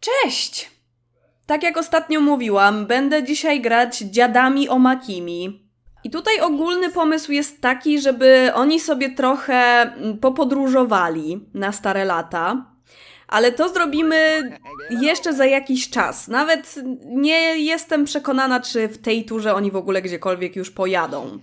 Cześć! Tak jak ostatnio mówiłam, będę dzisiaj grać dziadami Omakimi. I tutaj ogólny pomysł jest taki, żeby oni sobie trochę mm, popodróżowali na stare lata. Ale to zrobimy jeszcze za jakiś czas. Nawet nie jestem przekonana, czy w tej turze oni w ogóle gdziekolwiek już pojadą.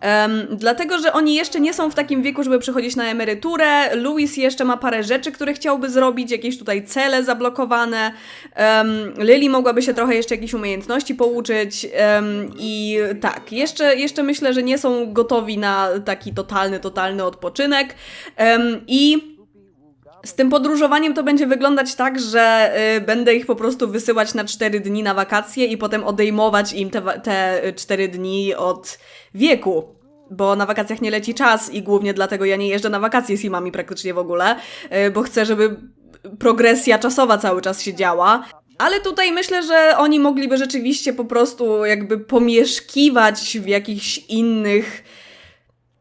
Em, dlatego, że oni jeszcze nie są w takim wieku, żeby przechodzić na emeryturę. Louis jeszcze ma parę rzeczy, które chciałby zrobić, jakieś tutaj cele zablokowane. Um, Lily mogłaby się trochę jeszcze jakichś umiejętności pouczyć. em, I tak, jeszcze, jeszcze myślę, że nie są gotowi na taki totalny, totalny odpoczynek. Em, I z tym podróżowaniem to będzie wyglądać tak, że y, będę ich po prostu wysyłać na 4 dni na wakacje i potem odejmować im te, te 4 dni od wieku. Bo na wakacjach nie leci czas i głównie dlatego ja nie jeżdżę na wakacje z imami praktycznie w ogóle, y, bo chcę, żeby progresja czasowa cały czas się działa. Ale tutaj myślę, że oni mogliby rzeczywiście po prostu jakby pomieszkiwać w jakichś innych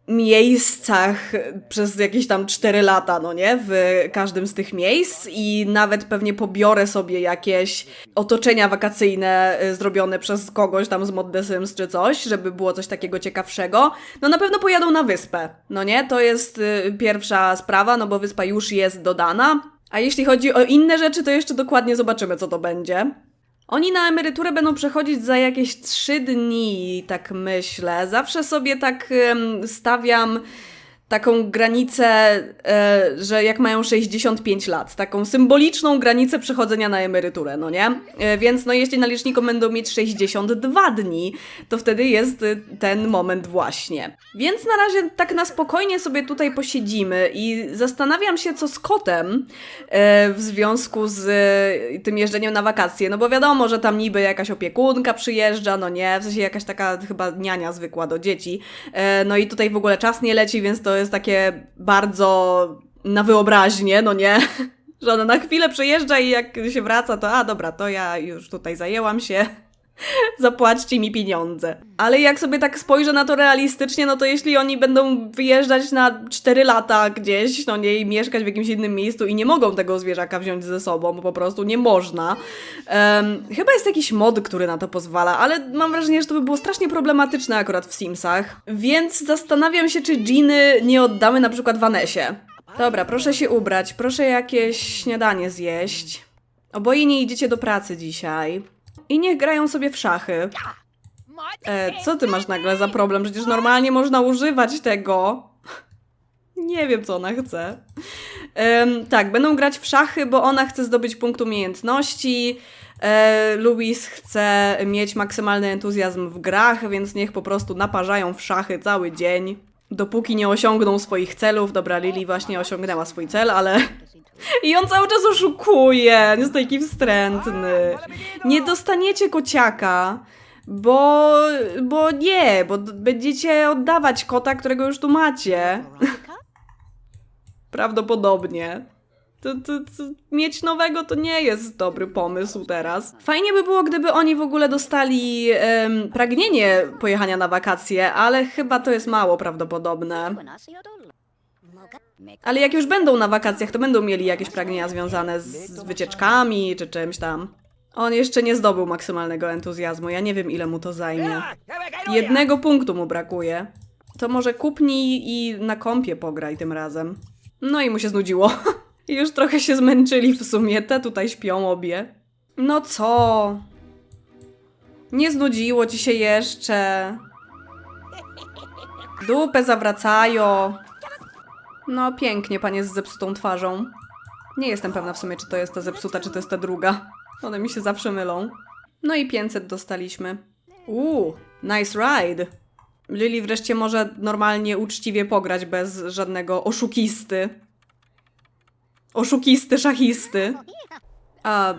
miejscach przez jakieś tam 4 lata, no nie? W każdym z tych miejsc i nawet pewnie pobiorę sobie jakieś otoczenia wakacyjne y, zrobione przez kogoś tam z Mod Sims czy coś, żeby było coś takiego ciekawszego. No na pewno pojadą na wyspę, no nie? To jest y, pierwsza sprawa, no bo wyspa już jest dodana. A jeśli chodzi o inne rzeczy, to jeszcze dokładnie zobaczymy, co to będzie. Oni na emeryturę będą przechodzić za jakieś trzy dni, tak myślę. Zawsze sobie tak stawiam taką granicę, e, że jak mają 65 lat, taką symboliczną granicę przechodzenia na emeryturę, no nie? E, więc no jeśli na liczniku będą mieć 62 dni, to wtedy jest y, ten moment właśnie. Więc na razie tak na spokojnie sobie tutaj posiedzimy i zastanawiam się, co z kotem e, w związku z e, tym jeżdżeniem na wakacje, no bo wiadomo, że tam niby jakaś opiekunka przyjeżdża, no nie, w sensie jakaś taka chyba niania zwykła do dzieci, no i tutaj w ogóle czas nie leci, więc to jest takie bardzo na wyobraźnię, no nie, że ona na chwilę przyjeżdża i jak się wraca, to a dobra, to ja już tutaj zajęłam się, zapłaćcie mi pieniądze. Ale jak sobie tak spojrzę na to realistycznie, no to jeśli oni będą wyjeżdżać na 4 lata gdzieś, no nie, i mieszkać w jakimś innym miejscu i nie mogą tego zwierzaka wziąć ze sobą, bo po prostu nie można. Em, chyba jest jakiś mod, który na to pozwala, ale mam wrażenie, że to by było strasznie problematyczne akurat w Simsach. Więc zastanawiam się, czy Giny nie oddamy na przykład Vanesie. Dobra, proszę się ubrać, proszę jakieś śniadanie zjeść. Oboje nie idziecie do pracy dzisiaj. I niech grają sobie w szachy. E, co ty masz nagle za problem? Przecież normalnie można używać tego. Nie wiem, co ona chce. Tak, będą grać w szachy, bo ona chce zdobyć punkt umiejętności. E, Louis chce mieć maksymalny entuzjazm w grach, więc niech po prostu naparzają w szachy cały dzień. Dopóki nie osiągną swoich celów. Dobra, Lily właśnie osiągnęła swój cel, ale. I on cały czas oszukuje. Jest taki wstrętny. Nie dostaniecie kociaka, bo, bo nie, bo będziecie oddawać kota, którego już tu macie. Prawdopodobnie. To, to, to, mieć nowego to nie jest dobry pomysł teraz. Fajnie by było, gdyby oni w ogóle dostali pragnienie pojechania na wakacje, ale chyba to jest mało prawdopodobne. Ale jak już będą na wakacjach, to będą mieli jakieś pragnienia związane z, wycieczkami czy czymś tam. On jeszcze nie zdobył maksymalnego entuzjazmu. Ja nie wiem, ile mu to zajmie. Jednego punktu mu brakuje. To może kupnij i na kąpie pograj tym razem. No i mu się znudziło. Już trochę się zmęczyli w sumie. Te tutaj śpią obie. No co? Nie znudziło ci się jeszcze. Dupę zawracają. No pięknie, panie z zepsutą twarzą. Nie jestem pewna w sumie, czy to jest ta zepsuta, czy to jest ta druga. One mi się zawsze mylą. No i 500 dostaliśmy. Uuu, nice ride. Lily wreszcie może normalnie, uczciwie pograć bez żadnego oszukisty. Oszukisty, szachisty. A,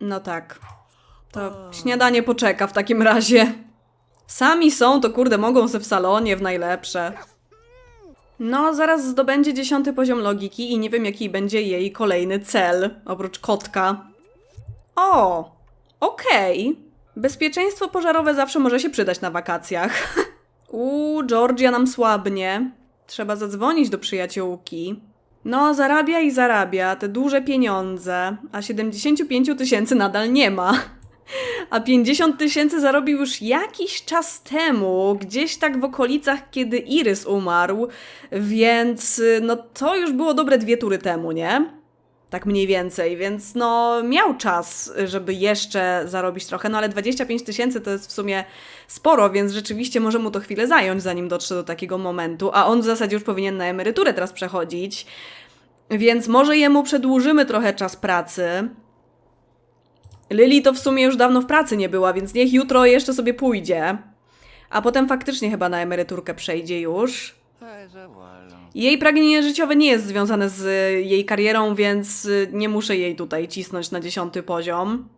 no tak. To śniadanie poczeka w takim razie. Sami są, to kurde, mogą se w salonie w najlepsze. No, zaraz zdobędzie dziesiąty poziom logiki i nie wiem, jaki będzie jej kolejny cel, oprócz kotka. O, okej. Bezpieczeństwo pożarowe zawsze może się przydać na wakacjach. Uuu, Georgia nam słabnie. Trzeba zadzwonić do przyjaciółki. No, zarabia i zarabia te duże pieniądze, a 75 tysięcy nadal nie ma. A 50 tysięcy zarobił już jakiś czas temu, gdzieś tak w okolicach, kiedy Irys umarł, więc no to już było dobre dwie tury temu, nie? Tak mniej więcej, więc no miał czas, żeby jeszcze zarobić trochę, no ale 25 tysięcy to jest w sumie sporo, więc rzeczywiście może mu to chwilę zająć, zanim dotrze do takiego momentu, a on w zasadzie już powinien na emeryturę teraz przechodzić, więc może jemu przedłużymy trochę czas pracy. Lily to w sumie już dawno w pracy nie była, więc niech jutro jeszcze sobie pójdzie. A potem faktycznie chyba na emeryturkę przejdzie już. Jej pragnienie życiowe nie jest związane z jej karierą, więc nie muszę jej tutaj cisnąć na dziesiąty poziom.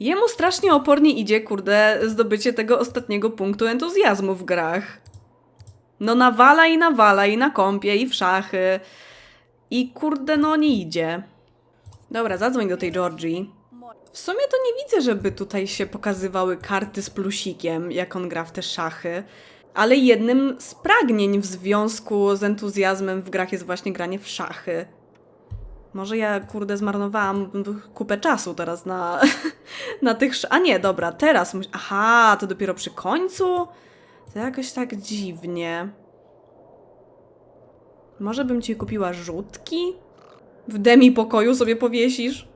Jemu strasznie opornie idzie, kurde, zdobycie tego ostatniego punktu entuzjazmu w grach. No nawala i nawala i na kąpie i w szachy. I kurde, no nie idzie. Dobra, zadzwoń do tej Georgii. W sumie to nie widzę, żeby tutaj się pokazywały karty z plusikiem, jak on gra w te szachy. Ale jednym z pragnień w związku z entuzjazmem w grach jest właśnie granie w szachy. Może ja, kurde, zmarnowałam kupę czasu teraz na, na tych. A nie, dobra, teraz... Aha, to dopiero przy końcu? To jakoś tak dziwnie. Może bym ci kupiła rzutki? W demi pokoju sobie powiesisz?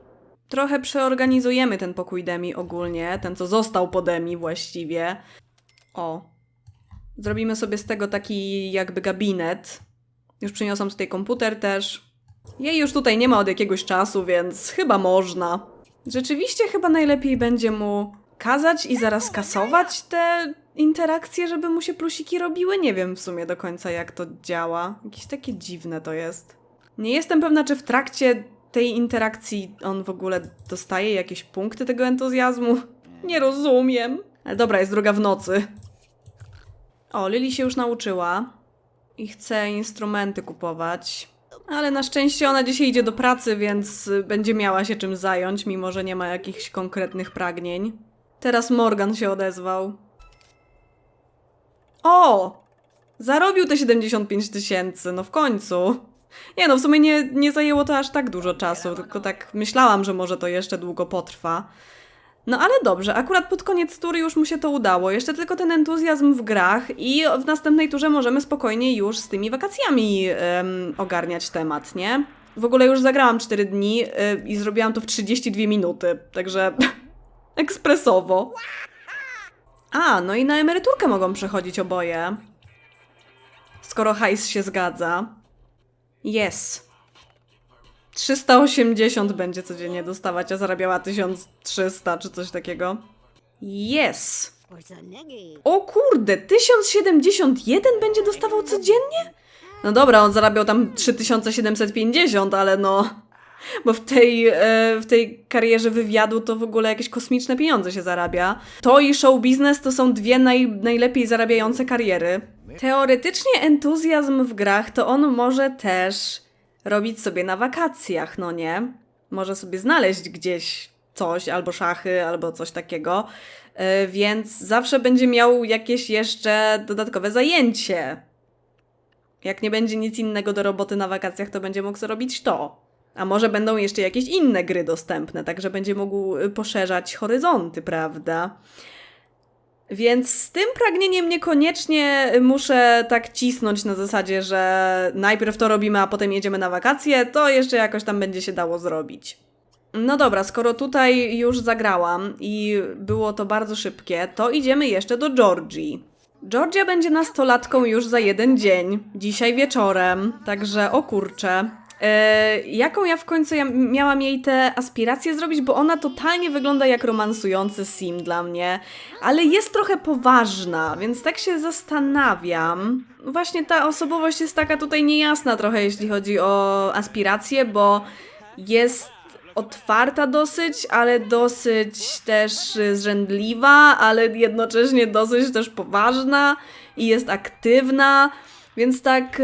Trochę przeorganizujemy ten pokój demi ogólnie, ten co został po demi właściwie. O. Zrobimy sobie z tego taki jakby gabinet. Już przyniosłam tutaj komputer też. Jej już tutaj nie ma od jakiegoś czasu, więc chyba można. Rzeczywiście chyba najlepiej będzie mu kazać i zaraz kasować te interakcje, żeby mu się plusiki robiły. Nie wiem w sumie do końca jak to działa. Jakieś takie dziwne to jest. Nie jestem pewna, czy w trakcie tej interakcji on w ogóle dostaje jakieś punkty tego entuzjazmu. Nie rozumiem. Ale dobra, jest druga w nocy. O, Lili się już nauczyła i chce instrumenty kupować. Ale na szczęście ona dzisiaj idzie do pracy, więc będzie miała się czym zająć, mimo że nie ma jakichś konkretnych pragnień. Teraz Morgan się odezwał. O! Zarobił te 75 tysięcy, no w końcu. Nie no, w sumie nie, nie zajęło to aż tak dużo czasu, tylko tak myślałam, że może to jeszcze długo potrwa. No ale dobrze, akurat pod koniec tury już mu się to udało. Jeszcze tylko ten entuzjazm w grach i w następnej turze możemy spokojnie już z tymi wakacjami em, ogarniać temat, nie? W ogóle już zagrałam 4 dni y, i zrobiłam to w 32 minuty, także ekspresowo. A, no i na emeryturkę mogą przechodzić oboje. Skoro hajs się zgadza. Yes. 380 będzie codziennie dostawać, a zarabiała 1300 czy coś takiego. Yes. O kurde, 1071 będzie dostawał codziennie? No dobra, on zarabiał tam 3750, ale no. Bo w tej, e, w tej karierze wywiadu to w ogóle jakieś kosmiczne pieniądze się zarabia. To i show biznes to są dwie naj, najlepiej zarabiające kariery. Teoretycznie entuzjazm w grach to on może też robić sobie na wakacjach, no nie? Może sobie znaleźć gdzieś coś, albo szachy, albo coś takiego, e, więc zawsze będzie miał jakieś jeszcze dodatkowe zajęcie. Jak nie będzie nic innego do roboty na wakacjach, to będzie mógł zrobić to. A może będą jeszcze jakieś inne gry dostępne, także będzie mógł y, poszerzać horyzonty, prawda? Więc z tym pragnieniem niekoniecznie muszę tak cisnąć na zasadzie, że najpierw to robimy, a potem jedziemy na wakacje, to jeszcze jakoś tam będzie się dało zrobić. No dobra, skoro tutaj już zagrałam i było to bardzo szybkie, to idziemy jeszcze do Georgii. Georgia będzie nastolatką już za jeden dzień, dzisiaj wieczorem, także o kurczę. E, jaką ja w końcu ja miałam jej te aspiracje zrobić, bo ona totalnie wygląda jak romansujący sim dla mnie, ale jest trochę poważna, więc tak się zastanawiam. Właśnie ta osobowość jest taka tutaj niejasna trochę, jeśli chodzi o aspiracje, bo jest otwarta dosyć, ale dosyć też zrzędliwa, ale jednocześnie dosyć też poważna i jest aktywna, więc tak,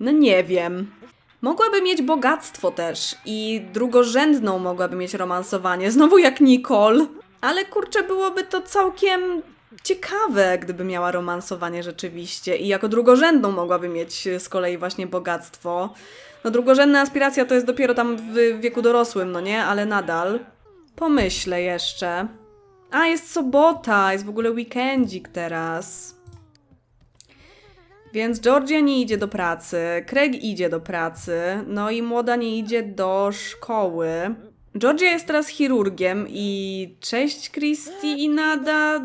no nie wiem. Mogłaby mieć bogactwo też i drugorzędną mogłaby mieć romansowanie, znowu jak Nicole. Ale kurczę, byłoby to całkiem ciekawe, gdyby miała romansowanie rzeczywiście i jako drugorzędną mogłaby mieć z kolei właśnie bogactwo. No drugorzędna aspiracja to jest dopiero tam w wieku dorosłym, no nie? Ale nadal. Pomyślę jeszcze. A, jest sobota, jest w ogóle weekendzik teraz. Więc Georgia nie idzie do pracy, Craig idzie do pracy, no i młoda nie idzie do szkoły. Georgia jest teraz chirurgiem i cześć Christy i nada...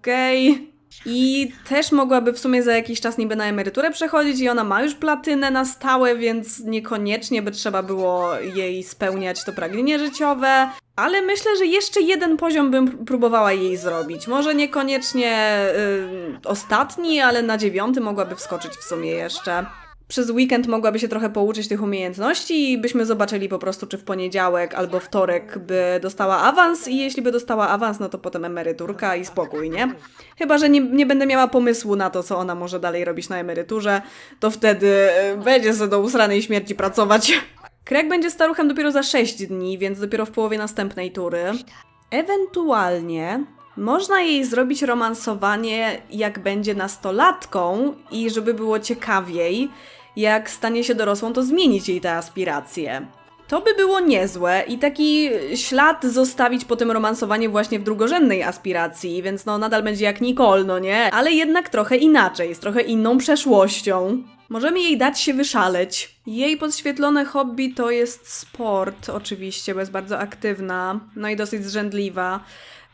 Okej. I też mogłaby w sumie za jakiś czas niby na emeryturę przechodzić i ona ma już platynę na stałe, więc niekoniecznie by trzeba było jej spełniać to pragnienie życiowe. Ale myślę, że jeszcze jeden poziom bym próbowała jej zrobić. Może niekoniecznie ostatni, ale na dziewiąty mogłaby wskoczyć w sumie jeszcze. Przez weekend mogłaby się trochę pouczyć tych umiejętności i byśmy zobaczyli po prostu, czy w poniedziałek albo wtorek by dostała awans i jeśli by dostała awans, no to potem emeryturka i spokój, nie? Chyba, że nie, nie będę miała pomysłu na to, co ona może dalej robić na emeryturze, to wtedy będzie sobie do usranej śmierci pracować. Craig będzie staruchem dopiero za 6 dni, więc dopiero w połowie następnej tury. Ewentualnie można jej zrobić romansowanie, jak będzie nastolatką i żeby było ciekawiej, jak stanie się dorosłą, to zmienić jej te aspiracje. To by było niezłe i taki ślad zostawić po tym romansowanie właśnie w drugorzędnej aspiracji, więc no nadal będzie jak Nicole, no nie? Ale jednak trochę inaczej, z trochę inną przeszłością. Możemy jej dać się wyszaleć. Jej podświetlone hobby to jest sport, oczywiście, bo jest bardzo aktywna, no i dosyć zrzędliwa.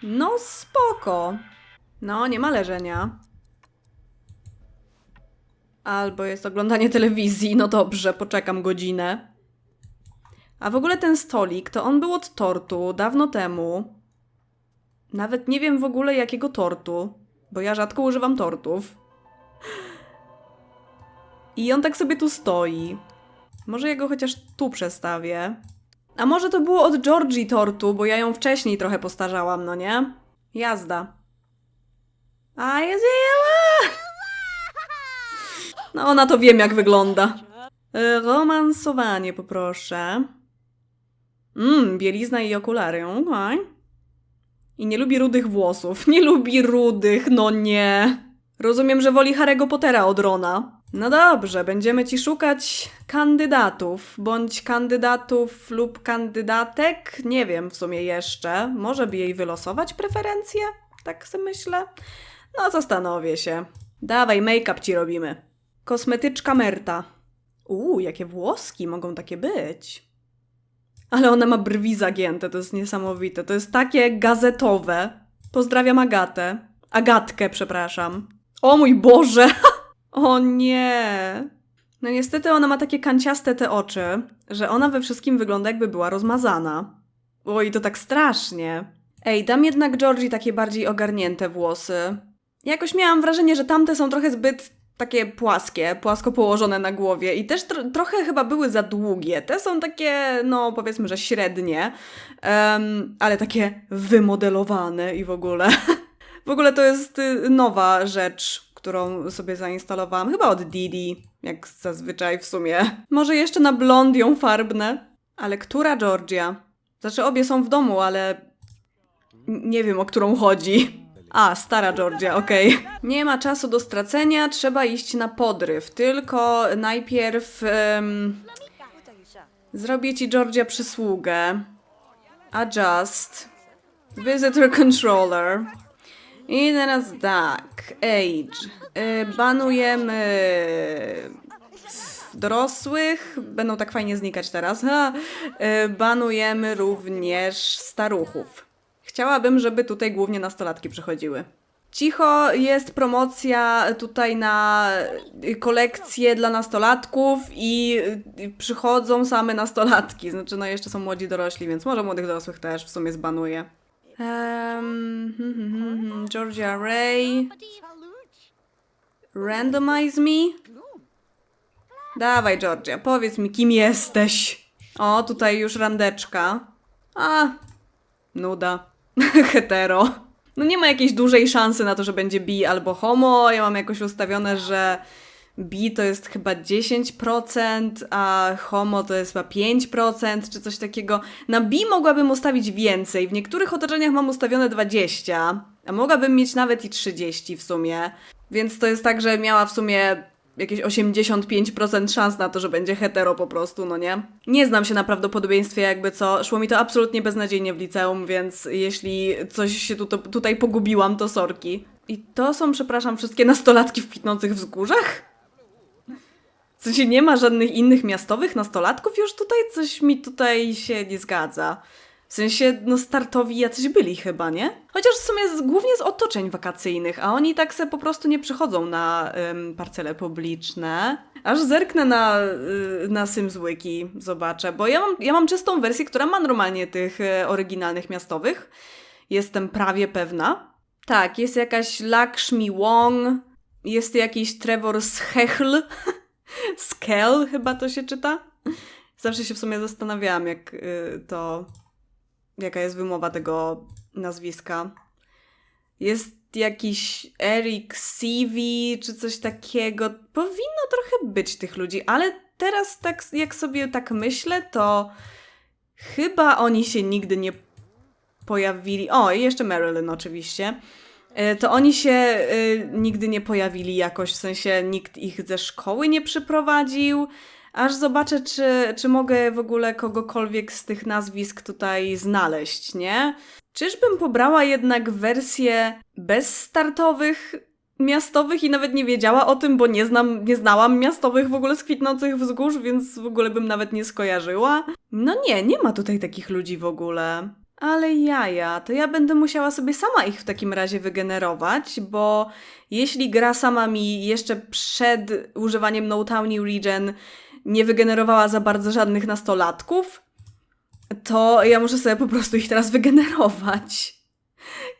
No spoko. No, nie ma leżenia. Albo jest oglądanie telewizji, no dobrze, poczekam godzinę. A w ogóle ten stolik, to on był od tortu dawno temu. Nawet nie wiem w ogóle jakiego tortu, bo ja rzadko używam tortów. I on tak sobie tu stoi. Może ja go chociaż tu przestawię. A może to było od Georgie tortu, bo ja ją wcześniej trochę postarzałam, no nie? Jazda. A jest ona to wiem jak wygląda. E, Romansowanie poproszę. Mmm, bielizna i okulary, okej. I nie lubi rudych włosów. Nie lubi rudych, no nie. Rozumiem, że woli Harry'ego Pottera od Rona. No dobrze, będziemy ci szukać kandydatów, bądź kandydatów lub kandydatek. Nie wiem w sumie jeszcze. Może by jej wylosować preferencje? Tak sobie myślę. No, zastanowię się. Dawaj, make-up ci robimy. Kosmetyczka Merta. Uuu, jakie włoski mogą takie być. Ale ona ma brwi zagięte, to jest niesamowite. To jest takie gazetowe. Pozdrawiam Agatę. Agatkę, przepraszam. O mój Boże! O nie! No niestety ona ma takie kanciaste te oczy, że ona we wszystkim wygląda jakby była rozmazana. Oj, to tak strasznie. Ej, dam jednak Georgie takie bardziej ogarnięte włosy. Jakoś miałam wrażenie, że tamte są trochę zbyt takie płaskie, płasko położone na głowie i też tro trochę chyba były za długie. Te są takie, no powiedzmy, że średnie, em, ale takie wymodelowane i w ogóle. w ogóle to jest y, nowa rzecz, którą sobie zainstalowałam, chyba od Didi, jak zazwyczaj w sumie. Może jeszcze na blond ją farbnę. Ale która Georgia? Znaczy obie są w domu, ale nie wiem, o którą chodzi. A, stara Georgia, okej. Nie ma czasu do stracenia, trzeba iść na podryw. Tylko najpierw em, zrobię ci Georgia przysługę. Adjust. Visitor controller. I teraz tak. Age. Y, banujemy dorosłych. Będą tak fajnie znikać teraz. Ha. Y, banujemy również staruchów. Chciałabym, żeby tutaj głównie nastolatki przychodziły. Cicho jest promocja tutaj na kolekcje dla nastolatków i y, przychodzą same nastolatki. Znaczy, no jeszcze są młodzi dorośli, więc może młodych dorosłych też w sumie zbanuję. Um, hmm, hmm, hmm, Georgia Ray. Randomize me? Dawaj, Georgia, powiedz mi, kim jesteś. O, tutaj już randeczka. A, nuda. Hetero. No nie ma jakiejś dużej szansy na to, że będzie bi albo homo. Ja mam jakoś ustawione, że bi to jest chyba 10%, a homo to jest chyba 5%, czy coś takiego. Na bi mogłabym ustawić więcej. W niektórych otoczeniach mam ustawione 20%. A mogłabym mieć nawet i 30 w sumie. Więc to jest tak, że miała w sumie jakieś 85% szans na to, że będzie hetero po prostu, no nie? Nie znam się na prawdopodobieństwie jakby co. Szło mi to absolutnie beznadziejnie w liceum, więc jeśli coś się tu, tutaj pogubiłam, to sorki. I to są, przepraszam, wszystkie nastolatki w kwitnących wzgórzach? W sensie nie ma żadnych innych miastowych nastolatków już tutaj? Coś mi tutaj się nie zgadza. W sensie, no startowi jacyś byli chyba, nie? Chociaż w sumie z, głównie z otoczeń wakacyjnych, a oni tak se po prostu nie przychodzą na ym, parcele publiczne. Aż zerknę na, y, na Symswiki, zobaczę, bo ja mam, ja mam czystą wersję, która ma normalnie tych y, oryginalnych miastowych. Jestem prawie pewna. Tak, jest jakaś Lakshmi Wong, jest jakiś Trevor Schechl, Skel chyba to się czyta. Zawsze się w sumie zastanawiałam, jak y, to jaka jest wymowa tego nazwiska. Jest jakiś Eric Sivi czy coś takiego. Powinno trochę być tych ludzi, ale teraz tak jak sobie tak myślę, to chyba oni się nigdy nie pojawili. O, i jeszcze Marilyn oczywiście. E, To oni się y, nigdy nie pojawili jakoś, w sensie nikt ich ze szkoły nie przyprowadził. Aż zobaczę, czy, czy mogę w ogóle kogokolwiek z tych nazwisk tutaj znaleźć, nie? Czyżbym pobrała jednak wersję bez startowych miastowych i nawet nie wiedziała o tym, bo nie znam, nie znałam miastowych w ogóle z kwitnących wzgórz, więc w ogóle bym nawet nie skojarzyła. No nie, nie ma tutaj takich ludzi w ogóle. Ale jaja, to ja będę musiała sobie sama ich w takim razie wygenerować, bo jeśli gra sama mi jeszcze przed używaniem No Townie Regen nie wygenerowała za bardzo żadnych nastolatków, to ja muszę sobie po prostu ich teraz wygenerować.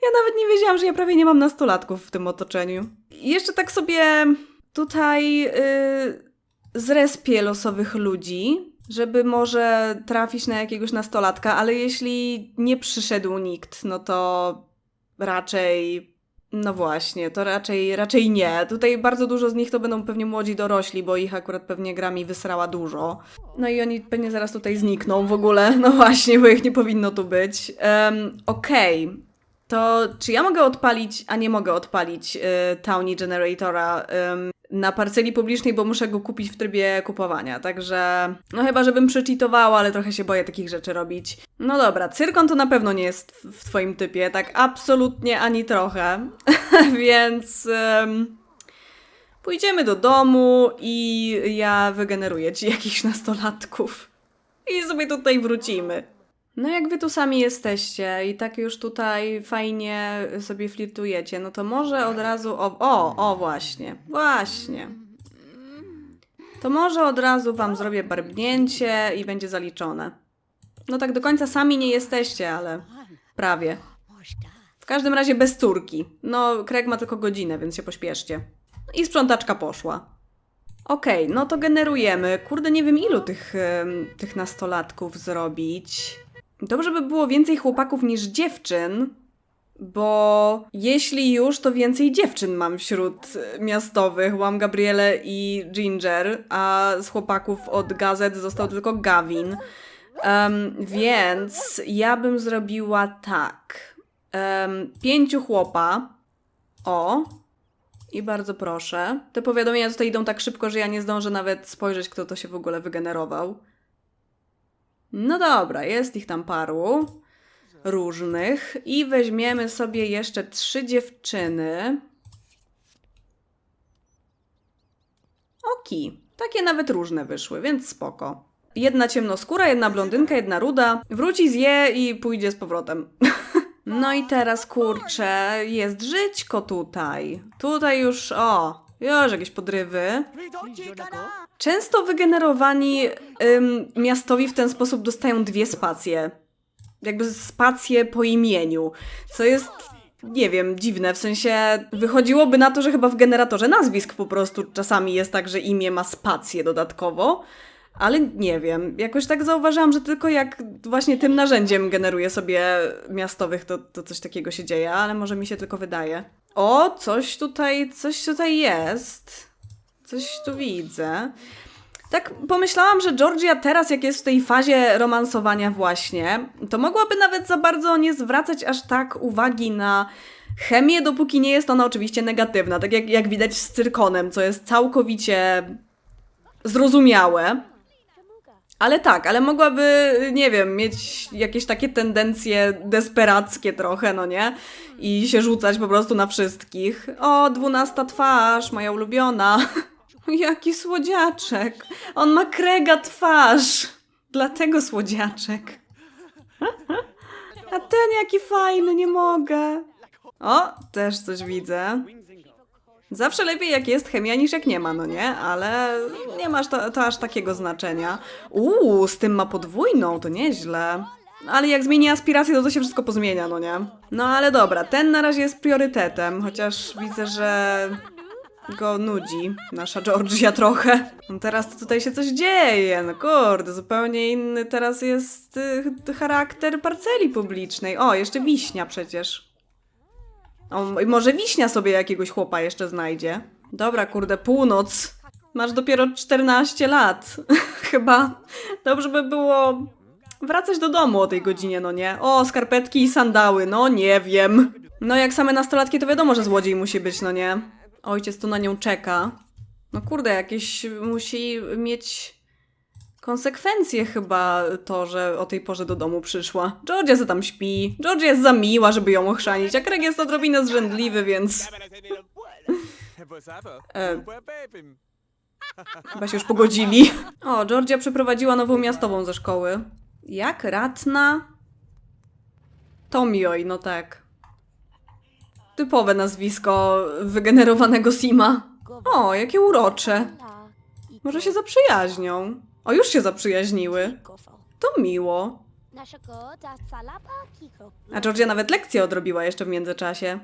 Ja nawet nie wiedziałam, że ja prawie nie mam nastolatków w tym otoczeniu. I jeszcze tak sobie tutaj yy, zrespię losowych ludzi, żeby może trafić na jakiegoś nastolatka, ale jeśli nie przyszedł nikt, no to raczej no właśnie, to raczej, raczej nie. Tutaj bardzo dużo z nich to będą pewnie młodzi dorośli, bo ich akurat pewnie gra mi wysrała dużo. No i oni pewnie zaraz tutaj znikną w ogóle. No właśnie, bo ich nie powinno tu być. Um, Okej. To czy ja mogę odpalić, a nie mogę odpalić y, Townie Generatora na parceli publicznej, bo muszę go kupić w trybie kupowania, także no chyba, żebym przecheatowała, ale trochę się boję takich rzeczy robić. No dobra, cyrkon to na pewno nie jest w, twoim typie, tak absolutnie ani trochę, więc pójdziemy do domu i ja wygeneruję ci jakichś nastolatków i sobie tutaj wrócimy. No jak wy tu sami jesteście i tak już tutaj fajnie sobie flirtujecie, no to może od razu... O, o, o właśnie, właśnie. To może od razu wam zrobię barbnięcie i będzie zaliczone. No tak do końca sami nie jesteście, ale prawie. W każdym razie bez córki. No, Craig ma tylko godzinę, więc się pośpieszcie. I sprzątaczka poszła. Okej, no to generujemy. Kurde, nie wiem ilu tych, tych nastolatków zrobić. Dobrze by było więcej chłopaków niż dziewczyn, bo jeśli już, to więcej dziewczyn mam wśród e, miastowych. Mam Gabrielę i Ginger, a z chłopaków od gazet został tylko Gavin. Em, więc ja bym zrobiła tak. Um, pięciu chłopa. O. I bardzo proszę. Te powiadomienia tutaj idą tak szybko, że ja nie zdążę nawet spojrzeć, kto to się w ogóle wygenerował. No dobra, jest ich tam paru różnych. I weźmiemy sobie jeszcze trzy dziewczyny. Oki, takie nawet różne wyszły, więc spoko. Jedna ciemnoskóra, jedna blondynka, jedna ruda. Wróci, zje i pójdzie z powrotem. No i teraz kurczę, jest żyćko tutaj. Tutaj już, o, już jakieś podrywy. Często wygenerowani ym, miastowi w ten sposób dostają dwie spacje. Jakby spacje po imieniu. Co jest, nie wiem, dziwne. W sensie wychodziłoby na to, że chyba w generatorze nazwisk po prostu czasami jest tak, że imię ma spację dodatkowo. Ale nie wiem, jakoś tak zauważyłam, że tylko jak właśnie tym narzędziem generuję sobie miastowych, to, to coś takiego się dzieje, ale może mi się tylko wydaje. O, coś tutaj, coś tutaj jest. Coś tu widzę. Tak pomyślałam, że Georgia teraz, jak jest w tej fazie romansowania właśnie, to mogłaby nawet za bardzo nie zwracać aż tak uwagi na chemię, dopóki nie jest ona oczywiście negatywna, tak jak, jak widać z cyrkonem, co jest całkowicie zrozumiałe. Ale tak, ale mogłaby, nie wiem, mieć jakieś takie tendencje desperackie trochę, no nie? I się rzucać po prostu na wszystkich. O, dwunasta twarz, moja ulubiona. Jaki słodziaczek. On ma krega twarz. Dlatego słodziaczek. A ten jaki fajny, nie mogę. O, też coś widzę. Zawsze lepiej jak jest chemia niż jak nie ma, no nie? Ale nie masz to, to aż takiego znaczenia. Uuu, z tym ma podwójną, to nieźle. Ale jak zmieni aspirację, to to się wszystko pozmienia, no nie? No ale dobra, ten na razie jest priorytetem, chociaż widzę, że go nudzi nasza Georgia trochę. No teraz to tutaj się coś dzieje, no kurde, zupełnie inny teraz jest y, charakter parceli publicznej. O, jeszcze wiśnia przecież. O, może wiśnia sobie jakiegoś chłopa jeszcze znajdzie. Dobra, kurde, północ. Masz dopiero 14 lat. Chyba dobrze by było wracać do domu o tej godzinie, no nie? O, skarpetki i sandały, no nie wiem. No jak same nastolatki, to wiadomo, że złodziej musi być, no nie? Ojciec tu na nią czeka. No kurde, jakieś musi mieć konsekwencje chyba to, że o tej porze do domu przyszła. Georgia se tam śpi. Georgia jest za miła, żeby ją ochrzanić, a Craig jest odrobinę zrzędliwy, więc E. chyba się już pogodzili. O, Georgia przeprowadziła nową miastową ze szkoły. Jak? Ratna? Tomioj, no tak. Typowe nazwisko wygenerowanego Sima. O, jakie urocze. Może się zaprzyjaźnią. O, już się zaprzyjaźniły. To miło. A Georgia nawet lekcję odrobiła jeszcze w międzyczasie.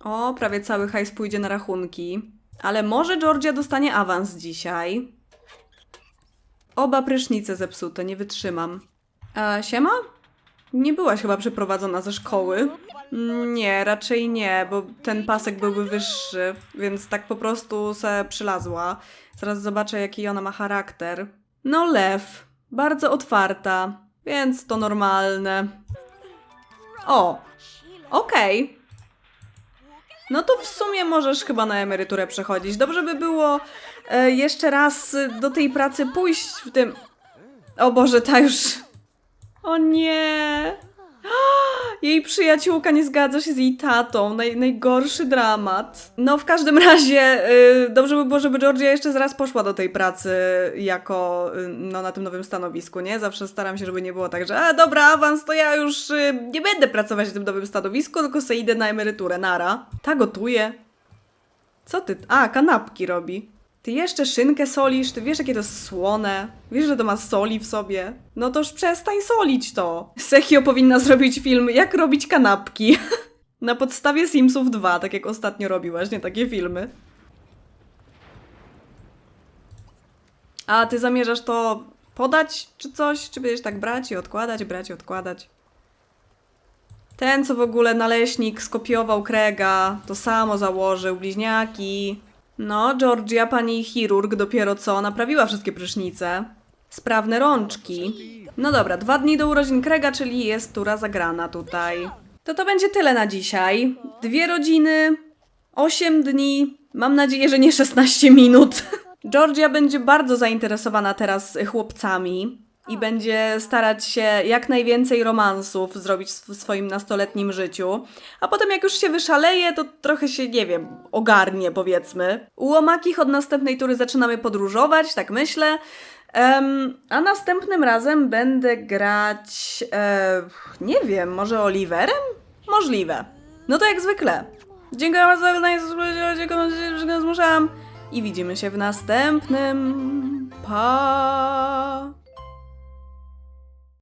O, prawie cały hajs pójdzie na rachunki. Ale może Georgia dostanie awans dzisiaj. Oba prysznice zepsute, nie wytrzymam. A siema? Nie byłaś chyba przeprowadzona ze szkoły. Nie, raczej nie, bo ten pasek byłby wyższy, więc tak po prostu se przylazła. Zaraz zobaczę, jaki ona ma charakter. No, lew. Bardzo otwarta, więc to normalne. O, okej. No to w sumie możesz chyba na emeryturę przechodzić. Dobrze by było e, jeszcze raz do tej pracy pójść w tym. O Boże, ta już. O nie! Jej przyjaciółka nie zgadza się z jej tatą. Naj, najgorszy dramat. No, w każdym razie, y, dobrze by było, żeby Georgia jeszcze raz poszła do tej pracy jako, y, no, na tym nowym stanowisku, nie? Zawsze staram się, żeby nie było tak, że a, dobra, awans, to ja już y, nie będę pracować na tym nowym stanowisku, tylko sobie idę na emeryturę, nara. Ta gotuje. Co ty? A, kanapki robi. Ty jeszcze szynkę solisz, ty wiesz jakie to jest słone, wiesz, że to ma soli w sobie. No toż przestań solić to. Sechio powinna zrobić film, jak robić kanapki. Na podstawie Simsów 2, tak jak ostatnio robił właśnie takie filmy. A ty zamierzasz to podać czy coś? Czy będziesz tak brać i odkładać, brać i odkładać? Ten, co w ogóle naleśnik skopiował Krega, to samo założył, bliźniaki. No, Georgia, pani chirurg, dopiero co naprawiła wszystkie prysznice. Sprawne rączki. No dobra, dwa dni do urodzin Krega, czyli jest tura zagrana tutaj. To to będzie tyle na dzisiaj. Dwie rodziny, osiem dni, mam nadzieję, że nie 16 minut. Georgia będzie bardzo zainteresowana teraz chłopcami i będzie starać się jak najwięcej romansów zrobić w swoim nastoletnim życiu. A potem jak już się wyszaleje, to trochę się, nie wiem, ogarnie powiedzmy. U Omakich od następnej tury zaczynamy podróżować, tak myślę. Em, a następnym razem będę grać, e, nie wiem, może Oliverem? Możliwe. No to jak zwykle. Dziękuję bardzo za oglądanie, dziękuję, że zmuszałam i widzimy się w następnym. Pa!